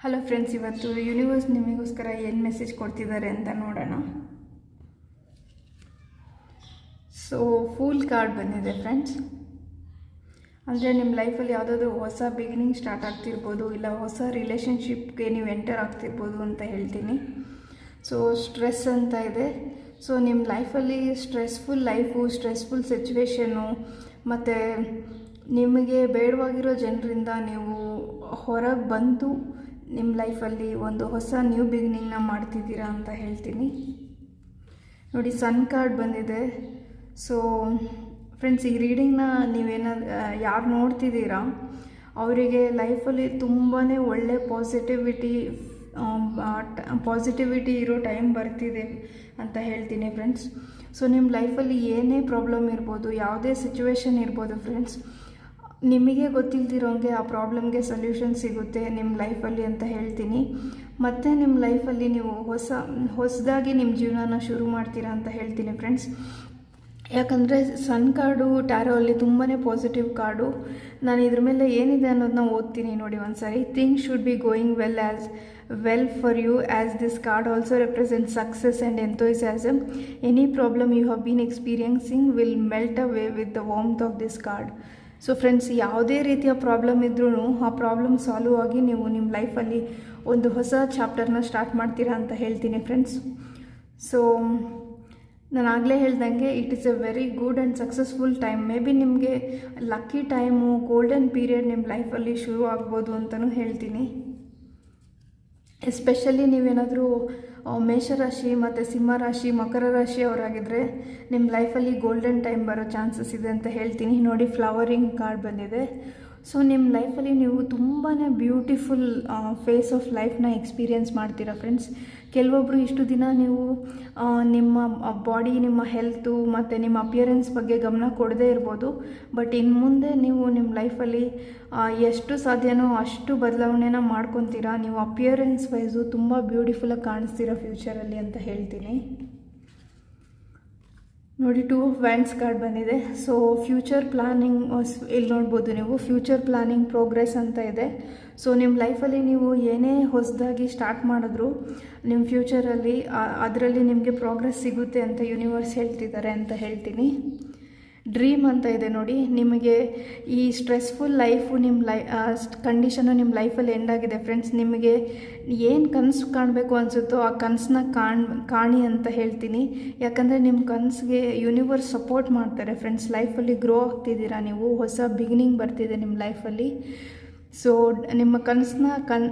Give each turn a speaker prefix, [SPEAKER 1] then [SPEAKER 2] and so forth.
[SPEAKER 1] Hello friends ಇವತ್ತು universe ನಿಮಗೋಸ್ಕರ ಏನು ಮೆಸೇಜ್ ಕೊಡ್ತಿದ್ದಾರೆ ಅಂತ ನೋಡೋಣ. ಸೊ ಫೂಲ್ ಕಾರ್ಡ್ ಬಂದಿದೆ ಫ್ರೆಂಡ್ಸ್ ಅಂದರೆ ನಿಮ್ಮ ಲೈಫಲ್ಲಿ ಯಾವುದಾದ್ರು ಹೊಸ ಬಿಗಿನಿಂಗ್ ಸ್ಟಾರ್ಟ್ ಆಗ್ತಿರ್ಬೋದು, ಇಲ್ಲ ಹೊಸ ರಿಲೇಷನ್ಶಿಪ್ಗೆ ನೀವು ಎಂಟರ್ ಆಗ್ತಿರ್ಬೋದು ಅಂತ ಹೇಳ್ತೀನಿ. ಸೊ ಸ್ಟ್ರೆಸ್ ಅಂತ ಇದೆ. ಸೊ ನಿಮ್ಮ ಲೈಫಲ್ಲಿ ಸ್ಟ್ರೆಸ್ಫುಲ್ ಲೈಫು ಸ್ಟ್ರೆಸ್ಫುಲ್ ಸಿಚುವೇಷನು ಮತ್ತು ನಿಮಗೆ ಬೇಡವಾಗಿರೋ ಜನರಿಂದ ನೀವು ಹೊರಗೆ ಬಂದು ನಿಮ್ಮ ಲೈಫಲ್ಲಿ ಒಂದು ಹೊಸ ನ್ಯೂ ಬಿಗಿನಿಂಗ್ನ ಮಾಡ್ತಿದ್ದೀರಾ ಅಂತ ಹೇಳ್ತೀನಿ. ನೋಡಿ ಸನ್ ಕಾರ್ಡ್ ಬಂದಿದೆ. ಸೊ ಫ್ರೆಂಡ್ಸ್ ಈ ರೀಡಿಂಗ್ನ ನೀವೇನಾದ್ರು ಯಾರು ನೋಡ್ತಿದ್ದೀರಾ, ಅವರಿಗೆ ಲೈಫಲ್ಲಿ ತುಂಬಾ ಒಳ್ಳೆ ಪಾಸಿಟಿವಿಟಿ ಪಾಸಿಟಿವಿಟಿ ಇರೋ ಟೈಮ್ ಬರ್ತಿದೆ ಅಂತ ಹೇಳ್ತೀನಿ ಫ್ರೆಂಡ್ಸ್ ಸೊ ನಿಮ್ಮ ಲೈಫಲ್ಲಿ ಏನೇ ಪ್ರಾಬ್ಲಮ್ ಇರ್ಬೋದು, ಯಾವುದೇ ಸಿಚುವೇಶನ್ ಇರ್ಬೋದು ಫ್ರೆಂಡ್ಸ್ ನಿಮಗೆ ಗೊತ್ತಿಲ್ದಿರೋಂಗೆ ಆ ಪ್ರಾಬ್ಲಮ್ಗೆ ಸೊಲ್ಯೂಷನ್ ಸಿಗುತ್ತೆ ನಿಮ್ಮ ಲೈಫಲ್ಲಿ ಅಂತ ಹೇಳ್ತೀನಿ. ಮತ್ತು ನಿಮ್ಮ ಲೈಫಲ್ಲಿ ನೀವು ಹೊಸ, ಹೊಸದಾಗಿ ನಿಮ್ಮ ಜೀವನನ ಶುರು ಮಾಡ್ತೀರಾ ಅಂತ ಹೇಳ್ತೀನಿ ಫ್ರೆಂಡ್ಸ್ ಯಾಕಂದರೆ ಸನ್ ಕಾರ್ಡು, ಟ್ಯಾರೋ ಅಲ್ಲಿ ತುಂಬಾ ಪಾಸಿಟಿವ್ ಕಾರ್ಡು. ನಾನು ಇದ್ರ ಮೇಲೆ ಏನಿದೆ ಅನ್ನೋದನ್ನ ಓದ್ತೀನಿ ನೋಡಿ ಒಂದು ಸಾರಿ thing should be going well as well for you as this card also represent success and enthusiasm any problem you have been experiencing will melt away with the warmth of this card so friends ಯಾವುದೇ ರೀತಿಯ problem ಇದ್ರೂ ಆ problem solve ಆಗಿ ನೀವು ನಿಮ್ಮ ಲೈಫಲ್ಲಿ ಒಂದು ಹೊಸ ಚಾಪ್ಟರ್ನ ಸ್ಟಾರ್ಟ್ ಮಾಡ್ತೀರಾ ಅಂತ ಹೇಳ್ತೀನಿ ಫ್ರೆಂಡ್ಸ್ ಸೊ ನಾನು ಆಗಲೇ ಹೇಳ್ದಂಗೆ it is a very good and successful time may be ನಿಮಗೆ ಲಕ್ಕಿ ಟೈಮು ಗೋಲ್ಡನ್ ಪೀರಿಯಡ್ ನಿಮ್ಮ ಲೈಫಲ್ಲಿ ಶುರು ಆಗ್ಬೋದು ಅಂತಲೂ ಹೇಳ್ತೀನಿ. ಎಸ್ಪೆಷಲಿ ನೀವೇನಾದರೂ ಮೇಷರಾಶಿ ಮತ್ತು ಸಿಂಹರಾಶಿ ಮಕರ ರಾಶಿ ಅವರಾಗಿದ್ದರೆ ನಿಮ್ಮ ಲೈಫಲ್ಲಿ ಗೋಲ್ಡನ್ ಟೈಮ್ ಬರೋ ಚಾನ್ಸಸ್ ಇದೆ ಅಂತ ಹೇಳ್ತೀನಿ. ನೋಡಿ ಫ್ಲವರಿಂಗ್ ಕಾರ್ಡ್ ಬಂದಿದೆ. ಸೊ ನಿಮ್ಮ ಲೈಫಲ್ಲಿ ನೀವು ತುಂಬಾ ಬ್ಯೂಟಿಫುಲ್ ಫೇಸ್ ಆಫ್ ಲೈಫ್ನ ಎಕ್ಸ್ಪೀರಿಯೆನ್ಸ್ ಮಾಡ್ತೀರಾ ಫ್ರೆಂಡ್ಸ್ ಕೆಲವೊಬ್ಬರು ಇಷ್ಟು ದಿನ ನೀವು ನಿಮ್ಮ ಬಾಡಿ ನಿಮ್ಮ ಹೆಲ್ತು ಮತ್ತು ನಿಮ್ಮ ಅಪಿಯರೆನ್ಸ್ ಬಗ್ಗೆ ಗಮನ ಕೊಡದೇ ಇರ್ಬೋದು. ಬಟ್ ಇನ್ನು ಮುಂದೆ ನೀವು ನಿಮ್ಮ ಲೈಫಲ್ಲಿ ಎಷ್ಟು ಸಾಧ್ಯನೋ ಅಷ್ಟು ಬದಲಾವಣೆನ ಮಾಡ್ಕೊತೀರಾ. ನೀವು ಅಪಿಯರೆನ್ಸ್ ವೈಸು ತುಂಬ ಬ್ಯೂಟಿಫುಲ್ಲಾಗಿ ಕಾಣಿಸ್ತೀರಾ ಫ್ಯೂಚರಲ್ಲಿ ಅಂತ ಹೇಳ್ತೀನಿ. ನೋಡಿ ಟೂ ಆಫ್ ವ್ಯಾಂಡ್ಸ್ ಕಾರ್ಡ್ ಬಂದಿದೆ. ಸೊ ಫ್ಯೂಚರ್ ಪ್ಲಾನಿಂಗ್ ಇಲ್ಲಿ ನೋಡ್ಬೋದು ನೀವು ಫ್ಯೂಚರ್ ಪ್ಲಾನಿಂಗ್ ಪ್ರೋಗ್ರೆಸ್ ಅಂತ ಇದೆ. ಸೊ ನಿಮ್ಮ ಲೈಫಲ್ಲಿ ನೀವು ಏನೇ ಹೊಸದಾಗಿ ಸ್ಟಾರ್ಟ್ ಮಾಡಿದ್ರು ನಿಮ್ಮ ಫ್ಯೂಚರಲ್ಲಿ ಅದರಲ್ಲಿ ನಿಮಗೆ ಪ್ರೋಗ್ರೆಸ್ ಸಿಗುತ್ತೆ ಅಂತ ಯೂನಿವರ್ಸ್ ಹೇಳ್ತಿದ್ದಾರೆ ಅಂತ ಹೇಳ್ತೀನಿ. ಡ್ರೀಮ್ ಅಂತ ಇದೆ ನೋಡಿ. ನಿಮಗೆ ಈ ಸ್ಟ್ರೆಸ್ಫುಲ್ ಲೈಫು ನಿಮ್ಮ ಲೈ ಕಂಡೀಷನು ನಿಮ್ಮ ಲೈಫಲ್ಲಿ ಎಂಡ್ ಆಗಿದೆ ಫ್ರೆಂಡ್ಸ್ ನಿಮಗೆ ಏನು ಕನಸು ಕಾಣಬೇಕು ಅನಿಸುತ್ತೋ ಆ ಕನಸನ್ನ ಕಾಣ್ ಕಾಣಿ ಅಂತ ಹೇಳ್ತೀನಿ. ಯಾಕಂದರೆ ನಿಮ್ಮ ಕನಸಿಗೆ ಯೂನಿವರ್ಸ್ ಸಪೋರ್ಟ್ ಮಾಡ್ತಾರೆ ಫ್ರೆಂಡ್ಸ್ ಲೈಫಲ್ಲಿ ಗ್ರೋ ಆಗ್ತಿದ್ದೀರಾ ನೀವು? ಹೊಸ ಬಿಗಿನಿಂಗ್ ಬರ್ತಿದೆ ನಿಮ್ಮ ಲೈಫಲ್ಲಿ ಸೊ ನಿಮ್ಮ ಕನಸನ್ನ ಕನ್